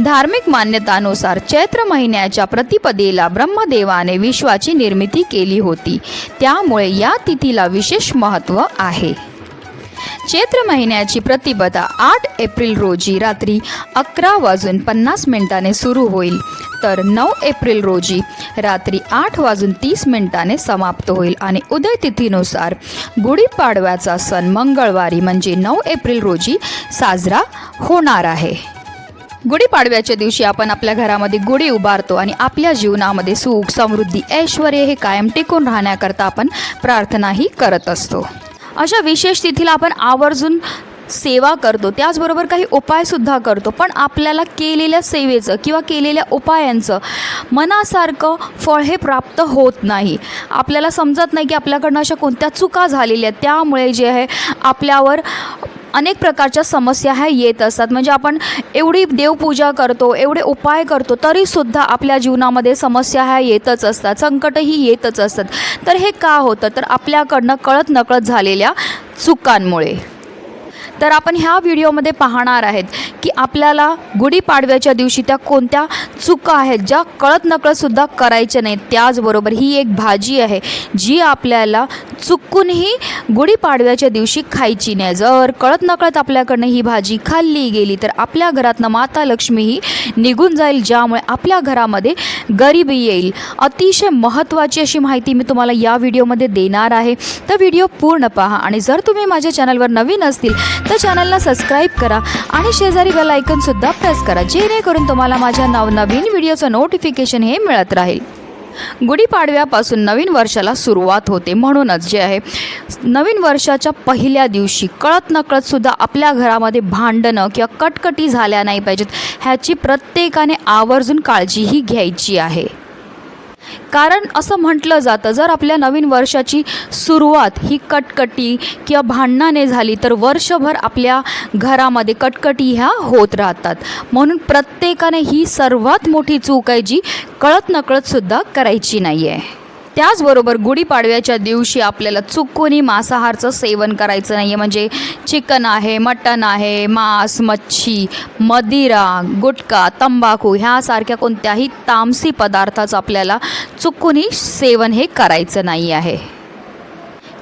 धार्मिक मान्यतानुसार चैत्र महिन्याच्या प्रतिपदेला ब्रह्मदेवाने विश्वाची निर्मिती केली होती. त्यामुळे या तिथीला विशेष महत्त्व आहे. चैत्र महिन्याची प्रतिपदा आठ एप्रिल रोजी रात्री अकरा वाजून पन्नास मिनिटाने सुरू होईल. तर नऊ एप्रिल रोजी रात्री आठ वाजून तीस मिनिटाने समाप्त होईल आणि उदय तिथीनुसार गुढीपाडव्याचा सण मंगळवारी म्हणजे नऊ एप्रिल रोजी साजरा होणार आहे. गुढीपाडव्याच्या दिवशी आपण आपल्या घरामध्ये गुढी उभारतो आणि आपल्या जीवनामध्ये सुख समृद्धी ऐश्वर हे कायम टिकून राहण्याकरता आपण प्रार्थनाही करत असतो. अशा विशेष तिथीला आपण आवर्जून सेवा करतो. त्याचबरोबर काही उपायसुद्धा करतो. पण आपल्याला केलेल्या सेवेचं किंवा केलेल्या उपायांचं मनासारखं फळ हे प्राप्त होत नाही. आपल्याला समजत नाही की आपल्याकडनं अशा कोणत्या चुका झालेल्या त्यामुळे जे आहे आपल्यावर अनेक प्रकारच्या समस्या ह्या येत असतात. म्हणजे आपण एवढी देवपूजा करतो एवढे उपाय करतो तरीसुद्धा आपल्या जीवनामध्ये समस्या ह्या येतच असतात. संकटही येतच असतात. तर हे का होतं? तर आपल्याकडनं कळत नकळत झालेल्या चुकांमुळे. तर आपण ह्या व्हिडिओमध्ये पाहणार आहेत की आपल्याला गुढीपाडव्याच्या दिवशी त्या कोणत्या चुका आहेत ज्या कळत नकळतसुद्धा करायच्या नाहीत. त्याचबरोबर ही एक भाजी आहे जी आपल्याला चुकूनही गुढीपाडव्याच्या दिवशी खायची नाही. जर कळत नकळत आपल्याकडनं ही भाजी खाल्ली गेली तर आपल्या घरातनं माता लक्ष्मी ही निघून जाईल ज्यामुळे आपल्या घरामध्ये गरिबी येईल. अतिशय महत्त्वाची अशी माहिती मी तुम्हाला या व्हिडिओमध्ये देणार आहे. तर व्हिडिओ पूर्ण पहा आणि जर तुम्ही माझ्या चॅनलवर नवीन असतील तर चॅनलला सबस्क्राईब करा आणि शेजारी बेल आयकनसुद्धा प्रेस करा जेणेकरून तुम्हाला माझ्या नवनवीन व्हिडिओचं नोटिफिकेशन हे मिळत राहील. गुढीपाडव्यापासून नवीन वर्षाला सुरुवात होते म्हणूनच जे आहे नवीन वर्षाच्या पहिल्या दिवशी कळत नकळतसुद्धा आपल्या घरामध्ये भांडणं किंवा कटकटी झाल्या नाही पाहिजेत ह्याची प्रत्येकाने आवर्जून काळजीही घ्यायची आहे. कारण असं म्हटलं जातं जर आपल्या नवीन वर्षाची सुरुवात ही कटकटी किंवा भांडणाने झाली तर वर्षभर आपल्या घरामध्ये कटकटी ह्या होत राहतात. म्हणून प्रत्येकाने ही सर्वात मोठी चूक आहे जी कळत नकळतसुद्धा करायची नाही आहे त्याचबरोबर गुढीपाडव्याच्या दिवशी आपल्याला चुकूनही मांसाहारचं सेवन करायचं नाही आहे म्हणजे चिकन आहे मटण आहे मांस मच्छी मदिरा गुटखा तंबाखू ह्यासारख्या कोणत्याही तामसी पदार्थाचं आपल्याला चुकूनही सेवन हे करायचं नाही आहे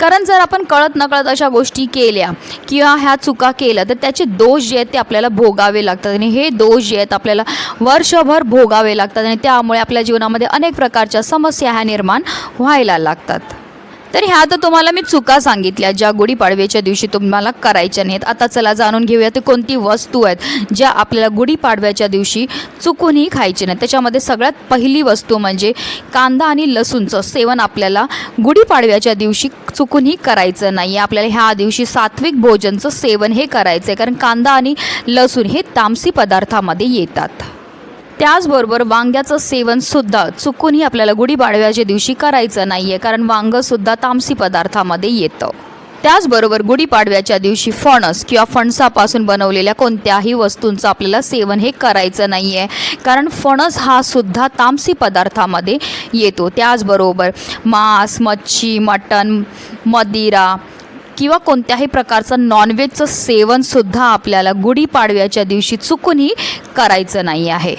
कारण जर आपण कळत नकळत अशा गोष्टी केल्या किंवा ह्या चुका केल्या तर त्याचे दोष जे आहेत ते आपल्याला भोगावे लागतात. आणि हे दोष जे आहेत आपल्याला वर्षभर भोगावे लागतात. आणि त्यामुळे आपल्या जीवनामध्ये अनेक प्रकारच्या समस्या ह्या निर्माण व्हायला लागतात. तर ह्या तर तुम्हाला मी चुका सांगितल्या. ज्या गुढीपाडव्याच्या दिवशी तुम्हाला करायच्या नाहीत. आता चला जाणून घेऊया ते कोणती वस्तू आहेत ज्या आपल्याला गुढीपाडव्याच्या दिवशी चुकूनही खायची नाही त्याच्यामध्ये सगळ्यात पहिली वस्तू म्हणजे कांदा आणि लसूणचं सेवन आपल्याला गुढीपाडव्याच्या दिवशी चुकूनही करायचं नाही आहे आपल्याला ह्या दिवशी सात्विक भोजनचं सेवन हे करायचं आहे कारण कांदा आणि लसूण हे तामसी पदार्थामध्ये येतात. त्याचबरोबर वांग्याचं सेवनसुद्धा चुकूनही आपल्याला गुढीपाडव्याच्या दिवशी करायचं नाही आहे कारण वांगंसुद्धा तामसी पदार्थामध्ये येतं. त्याचबरोबर गुढीपाडव्याच्या दिवशी फणस किंवा फणसापासून बनवलेल्या कोणत्याही वस्तूंचं आपल्याला सेवन हे करायचं नाही आहे कारण फणस हा सुद्धा तामसी पदार्थामध्ये येतो. त्याचबरोबर मांस मच्छी मटण मदिरा किंवा कोणत्याही प्रकारचं नॉनव्हेजचं सेवनसुद्धा आपल्याला गुढीपाडव्याच्या दिवशी चुकूनही करायचं नाही आहे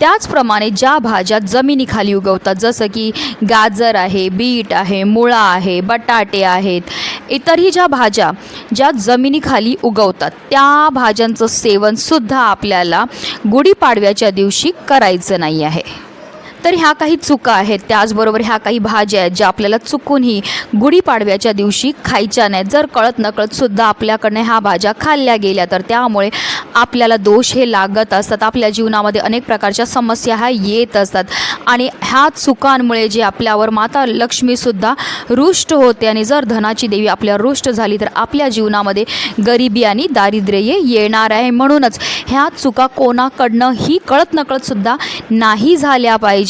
त्याचप्रमाणे ज्या भाज्या जमिनीखाली उगवतात जसं की गाजर आहे बीट आहे मुळा आहे बटाटे आहेत इतरही ज्या भाज्या ज्या जमिनीखाली उगवतात त्या भाज्यांचं सेवनसुद्धा आपल्याला गुढीपाडव्याच्या दिवशी करायचं नाही आहे. तर ह्या काही चुका आहेत. त्याचबरोबर ह्या काही भाज्या आहेत ज्या आपल्याला चुकूनही गुढीपाडव्याच्या दिवशी खायच्या नाहीत. जर कळत नकळतसुद्धा आपल्याकडनं ह्या भाज्या खाल्ल्या गेल्या तर त्यामुळे आपल्याला दोष हे लागत असतात. आपल्या जीवनामध्ये अनेक प्रकारच्या समस्या ह्या येत असतात. आणि ह्या चुकांमुळे जे आपल्यावर माता लक्ष्मीसुद्धा रुष्ट होते आणि जर धनाची देवी आपल्या रुष्ट झाली तर आपल्या जीवनामध्ये गरिबी आणि दारिद्र्य येणार आहे. म्हणूनच ह्या चुका कोणाकडनं ही कळत नकळतसुद्धा नाही झाल्या पाहिजे.